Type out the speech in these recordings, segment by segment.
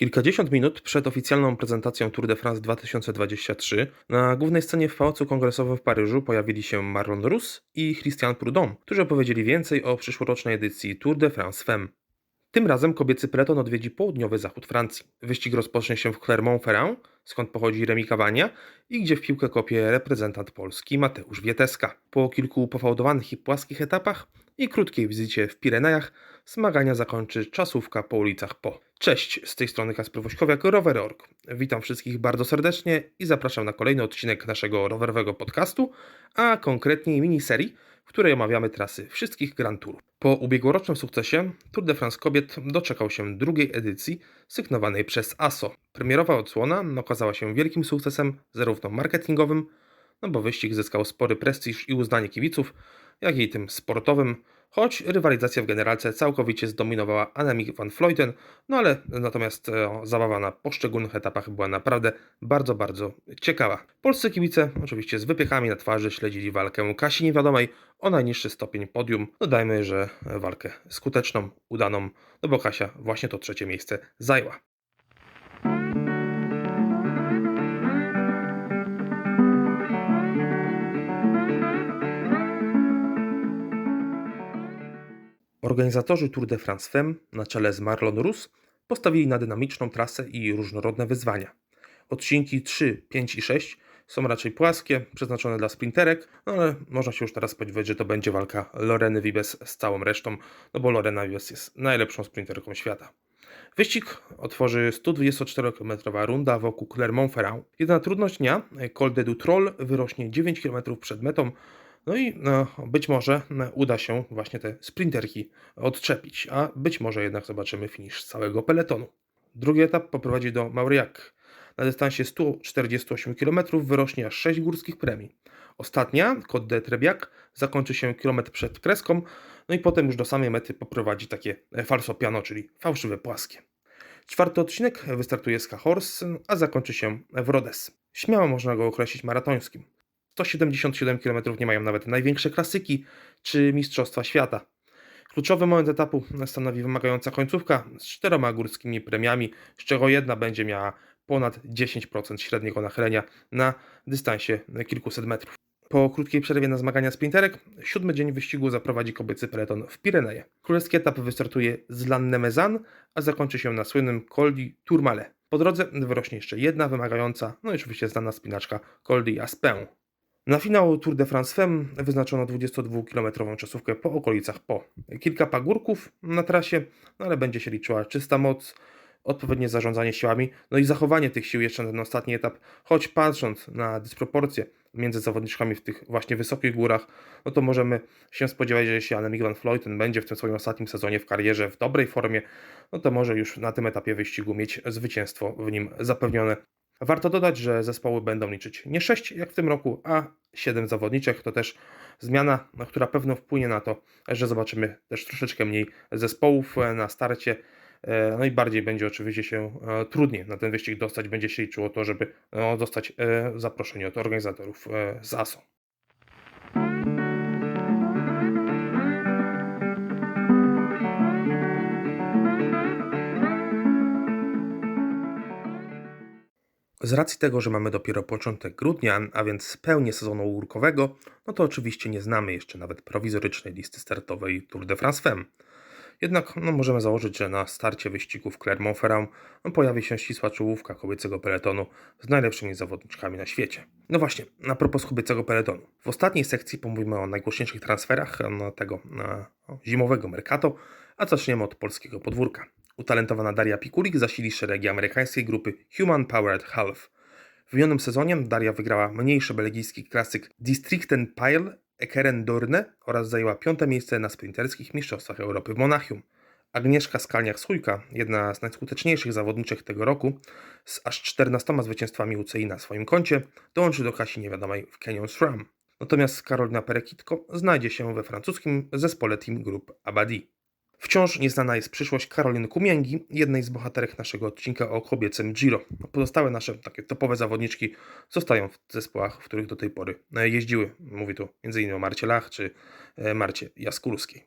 Kilkadziesiąt minut przed oficjalną prezentacją Tour de France 2023 na głównej scenie w Pałacu Kongresowym w Paryżu pojawili się Marlon Rus i Christian Prudhomme, którzy opowiedzieli więcej o przyszłorocznej edycji Tour de France Femme. Tym razem kobiecy peleton odwiedzi południowy zachód Francji. Wyścig rozpocznie się w Clermont-Ferrand, skąd pochodzi Remi Cavagna i gdzie w piłkę kopie reprezentant Polski Mateusz Wieteska. Po kilku pofałdowanych i płaskich etapach i krótkiej wizycie w Pirenejach zmagania zakończy czasówka po ulicach Po. Cześć, z tej strony Kasper Wośkowiak, Rower.org. Witam wszystkich bardzo serdecznie i zapraszam na kolejny odcinek naszego rowerowego podcastu, a konkretniej miniserii, w której omawiamy trasy wszystkich Grand Tourów. Po ubiegłorocznym sukcesie Tour de France Kobiet doczekał się drugiej edycji sygnowanej przez ASO. Premierowa odsłona okazała się wielkim sukcesem zarówno marketingowym, no bo wyścig zyskał spory prestiż i uznanie kibiców, jak i tym sportowym, choć rywalizacja w generalce całkowicie zdominowała Annemiek van Vleuten, no ale natomiast e, zabawa na poszczególnych etapach była naprawdę bardzo, bardzo ciekawa. Polscy kibice, oczywiście z wypiechami na twarzy, śledzili walkę Kasi Niewiadomej o najniższy stopień podium. Dodajmy, że walkę skuteczną, udaną, no bo Kasia właśnie to trzecie miejsce zajęła. Organizatorzy Tour de France Femme na czele z Marlon Rus postawili na dynamiczną trasę i różnorodne wyzwania. Odcinki 3, 5 i 6 są raczej płaskie, przeznaczone dla sprinterek, no ale można się już teraz spodziewać, że to będzie walka Loreny Vibes z całą resztą, no bo Lorena Vibes jest najlepszą sprinterką świata. Wyścig otworzy 124-km runda wokół Clermont-Ferrand. Jedyna trudność dnia, Col de Dutrol, wyrośnie 9 km przed metą, no i no, być może uda się właśnie te sprinterki odczepić, a być może jednak zobaczymy finisz całego peletonu. Drugi etap poprowadzi do Mauriac. Na dystansie 148 km wyrośnie aż 6 górskich premii. Ostatnia, Côte de Trebiac, zakończy się kilometr przed kreską, no i potem już do samej mety poprowadzi takie falso piano, czyli fałszywe płaskie. Czwarty odcinek wystartuje z Cahors, a zakończy się w Rhodes. Śmiało można go określić maratońskim. 177 km nie mają nawet największe klasyki czy Mistrzostwa Świata. Kluczowy moment etapu stanowi wymagająca końcówka z czteroma górskimi premiami, z czego jedna będzie miała ponad 10% średniego nachylenia na dystansie kilkuset metrów. Po krótkiej przerwie na zmagania sprinterek, siódmy dzień wyścigu zaprowadzi kobiecy peleton w Pireneje. Królewski etap wystartuje z Lannemezan, a zakończy się na słynnym Col di Tourmalet. Po drodze wyrośnie jeszcze jedna wymagająca, no i oczywiście znana spinaczka Col di Aspin. Na finał Tour de France Femme wyznaczono 22-kilometrową czasówkę po okolicach Po. Kilka pagórków na trasie, no ale będzie się liczyła czysta moc, odpowiednie zarządzanie siłami, no i zachowanie tych sił jeszcze na ten ostatni etap, choć patrząc na dysproporcje między zawodniczkami w tych właśnie wysokich górach, no to możemy się spodziewać, że jeśli Annemiek van Vleuten będzie w tym swoim ostatnim sezonie w karierze w dobrej formie, no to może już na tym etapie wyścigu mieć zwycięstwo w nim zapewnione. Warto dodać, że zespoły będą liczyć nie 6 jak w tym roku, a 7 zawodniczek. To też zmiana, która pewno wpłynie na to, że zobaczymy też troszeczkę mniej zespołów e, na starcie. E, no i bardziej będzie oczywiście się e, trudniej na ten wyścig dostać. Będzie się liczyło to, żeby no, dostać zaproszenie od organizatorów z ASO. Z racji tego, że mamy dopiero początek grudnia, a więc pełnię sezonu łórkowego, no to oczywiście nie znamy jeszcze nawet prowizorycznej listy startowej Tour de France Femme. Jednak no, możemy założyć, że na starcie wyścigów Clermont-Ferrand no, pojawi się ścisła czołówka kobiecego peletonu z najlepszymi zawodniczkami na świecie. No właśnie, a propos kobiecego peletonu. W ostatniej sekcji pomówimy o najgłośniejszych transferach no, tego no, zimowego Mercato, a zaczniemy od polskiego podwórka. Utalentowana Daria Pikulik zasili szeregi amerykańskiej grupy Human Powered Half. W minionym sezonie Daria wygrała mniejszy belgijski klasyk Districten Pile Ekeren Dorne oraz zajęła piąte miejsce na sprinterskich mistrzostwach Europy w Monachium. Agnieszka Skalniak-Sujka, jedna z najskuteczniejszych zawodniczek tego roku, z aż 14 zwycięstwami UCI na swoim koncie, dołączy do Kasi Niewiadomej w Canyon SRAM. Natomiast Karolina Perekitko znajdzie się we francuskim zespole Team Group Abadi. Wciąż nieznana jest przyszłość Karoliny Kumięgi, jednej z bohaterek naszego odcinka o kobiecym Giro. Pozostałe nasze takie topowe zawodniczki zostają w zespołach, w których do tej pory e, jeździły. Mówi tu m.in. o Marcie Lach czy e, Marcie Jaskulskiej.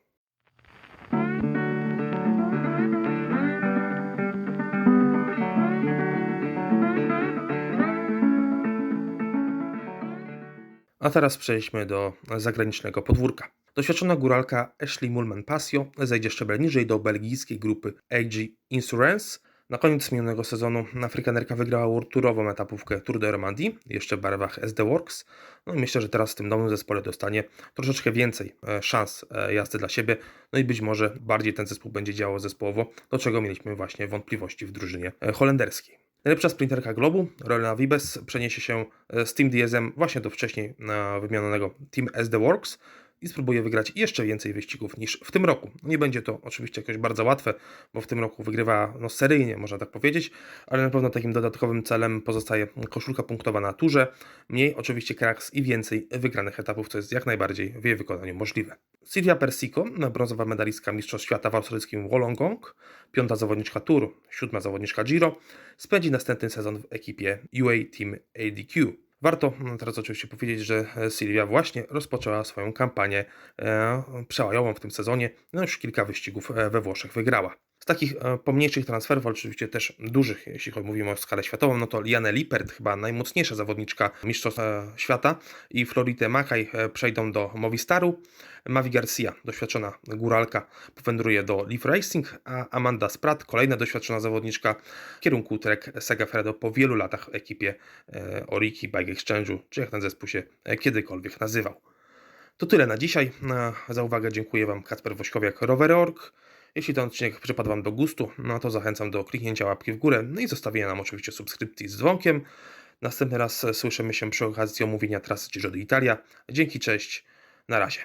A teraz przejdźmy do zagranicznego podwórka. Doświadczona góralka Ashley Mulman Passio zejdzie szczebel niżej do belgijskiej grupy AG Insurance. Na koniec minionego sezonu Afrykanerka wygrała World Tourową etapówkę Tour de Romandie, jeszcze w barwach SD Works. No myślę, że teraz w tym nowym zespole dostanie troszeczkę więcej e, szans e, jazdy dla siebie. No i być może bardziej ten zespół będzie działał zespołowo, do czego mieliśmy właśnie wątpliwości w drużynie e, holenderskiej. Najlepsza sprinterka Globu, Rolena Vibes, przeniesie się z Team Diezem właśnie do wcześniej wymienionego Team SD Works i spróbuje wygrać jeszcze więcej wyścigów niż w tym roku. Nie będzie to oczywiście jakoś bardzo łatwe, bo w tym roku wygrywa no, seryjnie, można tak powiedzieć, ale na pewno takim dodatkowym celem pozostaje koszulka punktowa na turze, mniej oczywiście kraks i więcej wygranych etapów, co jest jak najbardziej w jej wykonaniu możliwe. Silvia Persico, brązowa medalistka Mistrzostw Świata w australijskim Wollongong, piąta zawodniczka Tour, siódma zawodniczka Giro, spędzi następny sezon w ekipie UA Team ADQ. Warto no, teraz oczywiście powiedzieć, że Sylwia właśnie rozpoczęła swoją kampanię e, przełajową w tym sezonie. No już kilka wyścigów e, we Włoszech wygrała. Z takich e, pomniejszych transferów, oczywiście też dużych, jeśli mówimy o skalę światową, no to Liane Lippert, chyba najmocniejsza zawodniczka Mistrzostw e, Świata i Florite Makaj e, przejdą do Movistaru. Mavi Garcia, doświadczona góralka, powędruje do Leaf Racing, a Amanda Spratt, kolejna doświadczona zawodniczka w kierunku Trek Segafredo po wielu latach w ekipie Oriki Bike Exchange'u, czy jak ten zespół się kiedykolwiek nazywał. To tyle na dzisiaj. Za uwagę dziękuję Wam Kacper Wośkowiak, Rowery.org. Jeśli ten odcinek przypadł Wam do gustu, no to zachęcam do kliknięcia łapki w górę, no i zostawienia nam oczywiście subskrypcji z dzwonkiem. Następny raz słyszymy się przy okazji omówienia trasy Giro d'Italia. Dzięki, cześć, na razie.